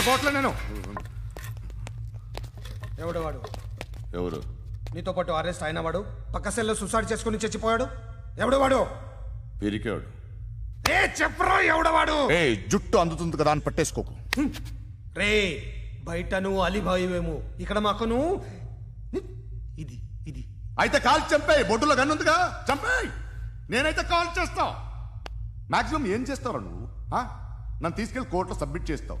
నిద్రపోవట్లే నేను? ఎవడు వాడు? ఎవరు? నీతో పాటు అరెస్ట్ అయిన వాడు పక్క సెల్లో సుసైడ్ చేసుకుని చచ్చిపోయాడు. ఎవడు వాడు? పిరికాడు ఏ చెప్పరా ఎవడవాడు ఏ జుట్టు అందుతుంది కదా అని పట్టేసుకోకు. రే బయట నువ్వు అలీబాయివేమో ఇక్కడ మాకు నువ్వు ఇది ఇది. అయితే కాల్ చంపేయి బొడ్డులో గన్నుందిగా చంపేయి! నేనైతే కాల్ చేస్తా. మాక్సిమం ఏం చేస్తావు నువ్వు? నన్ను తీసుకెళ్ళి కోర్టులో సబ్మిట్ చేస్తావు.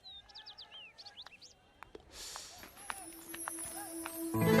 ఆ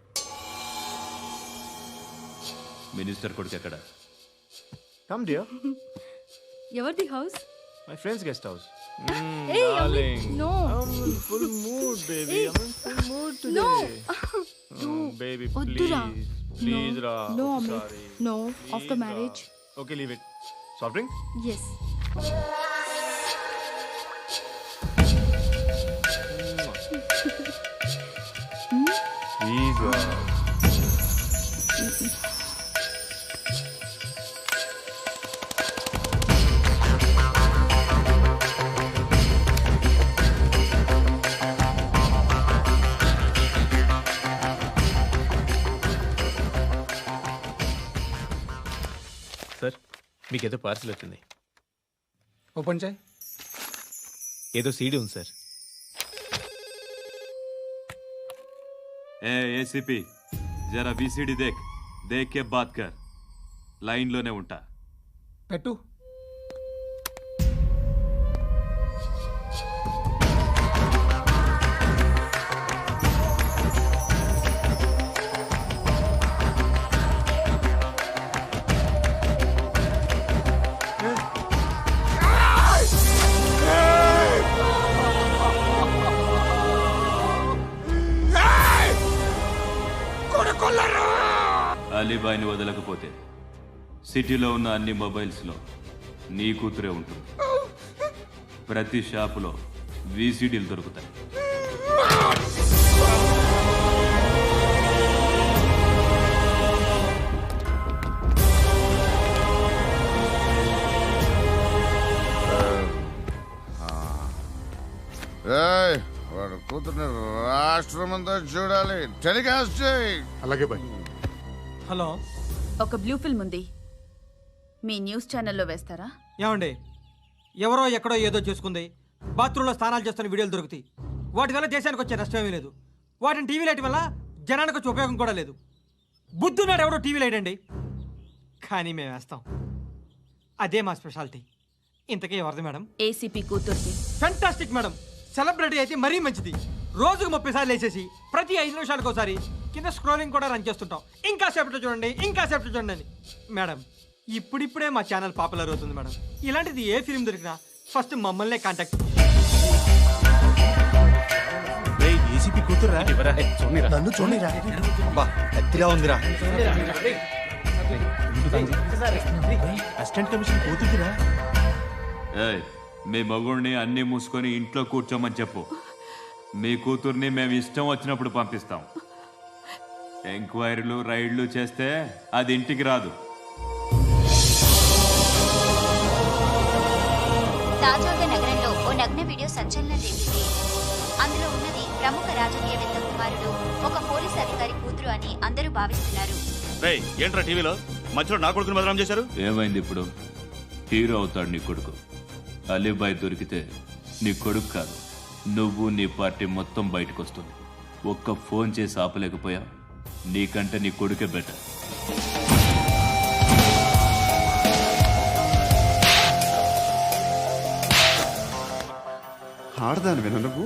మినిస్టర్ కొడుకు ఎక్కడ? కమ్ డియర్ ఎవరిది house? My friends guest house no full mood baby full mood no baby వద్దురా. ప్లీజ్ రా. No Amit no after marriage okay leave it soft drink yes please sir మీకు ఏదో parcel వచ్చింది. Open చేయి. ఏదో CD ఉంది sir. ఏ ACP జరా విసిడి దేక్ దేక్ కే బాత్ కర్. లైన్లోనే ఉంటా. పెట్టు. అలీబాయిని వదలకపోతే సిటీలో ఉన్న అన్ని మొబైల్స్లో నీ కూతురే ఉంటుంది. ప్రతి షాపులో వీసీడీలు దొరుకుతాయి. వాడు కూతుర్ని రాష్ట్రం అంతా చూడాలి. టెలికాస్ట్ చేయి. అలాగే బాయ్. హలో. ఒక బ్లూ ఫిల్మ్ ఉంది. మీ న్యూస్ ఛానల్లో వేస్తారా? ఏమండి? ఎవరో ఎక్కడో ఏదో చేసుకుంది. బాత్రూంలో స్నానాలు చేస్తున్న వీడియోలు దొరుకుతాయి. వాటి వల్ల దేశానికి వచ్చే నష్టమేమీ లేదు. వాటిని టీవీ లైట్ వల్ల జనానికి వచ్చే ఉపయోగం కూడా లేదు. బుద్ధున్నాడు ఎవడో టీవీ లైట్ అండి. కానీ మేము వేస్తాం. అదే మా స్పెషాలిటీ. ఇంతకీ ఎవరిది madam? ACP కూతుర్ది. Fantastic madam. Celebrity అయితే మరీ మంచిది. రోజుకు ముప్పై సార్లు వేసేసి ప్రతి ఐదు నిమిషాలకు ఒకసారి కింద స్క్రోలింగ్ కూడా రన్ చేస్తుంటాం. ఇంకా సేపట్లో చూడండి ఇంకా సేపట్లో చూడండి అని. మేడం ఇప్పుడిప్పుడే మా ఛానల్ పాపులర్ అవుతుంది మేడం. ఇలాంటిది ఏ ఫిల్మ్ దొరికినా ఫస్ట్ మమ్మల్నే కాంటాక్ట్ ఏసీపీ కూతురా నన్ను చూడరా అబ్బా ఎత్తిగా ఉందిరా. అసిస్టెంట్ కమిషన్ కూతురురా ఏయ్ మీ మగుడిని అన్ని మూసుకొని ఇంట్లో కూర్చోమని చెప్పు. మీ కూతుర్ని మేము ఇష్టం వచ్చినప్పుడు పంపిస్తాం. ఎంక్వైరీలు రైడ్లు చేస్తే అది ఇంటికి రాదు. ఓ నగ్న వీడియో సంచలనం రేపింది అందులో ఉన్నది ప్రముఖ రాజకీయవేత్త కుమారుడు ఒక పోలీస్ అధికారి కూతురు అని అందరూ భావిస్తున్నారు. ఏంట్రా టీవీలో? మధ్యలో నా కొడుకుని బదనాం చేశారు? ఏమైంది ఇప్పుడు? హీరో అవుతాడు నీ కొడుకు. అలీబాయ్ దొరికితే నీ కొడుకు కాదు నువ్వు నీ పార్టీ మొత్తం బయటకు వస్తుంది ఒక్క ఫోన్ చేసి ఆపలేకపోయా? నీకంటే నీ కొడుకే బెటర్. ఆడదాను విన నువ్వు?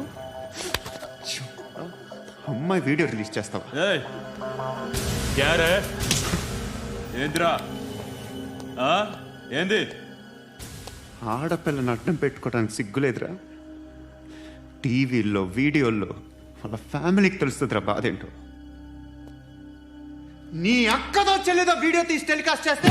అమ్మాయి వీడియో రిలీజ్ చేస్తావా? ఏంద్రా? ఆ? ఏంది? ఆడపిల్లని అడ్డం పెట్టుకోవడానికి సిగ్గులేదురా టీవీల్లో వీడియోల్లో వాళ్ళ ఫ్యామిలీకి తెలుస్తుందిరా బాధ ఏంటో నీ అక్కదో చెల్లిదో వీడియో తీసి టెలికాస్ట్ చేస్తే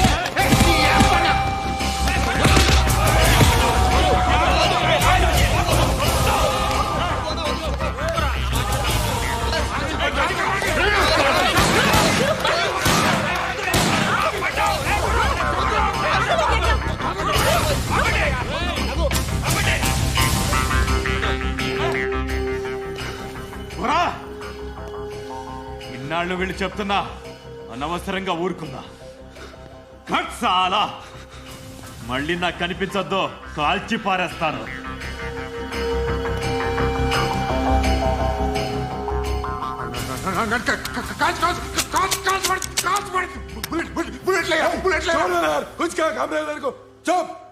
వీళ్ళు చెప్తున్నా అనవసరంగా ఊరుకుందా కట్ సాలా మళ్ళీ నాకు కనిపించొద్దు కాల్చి పారేస్తాను कुछ क्या घबराए मेरे को चुप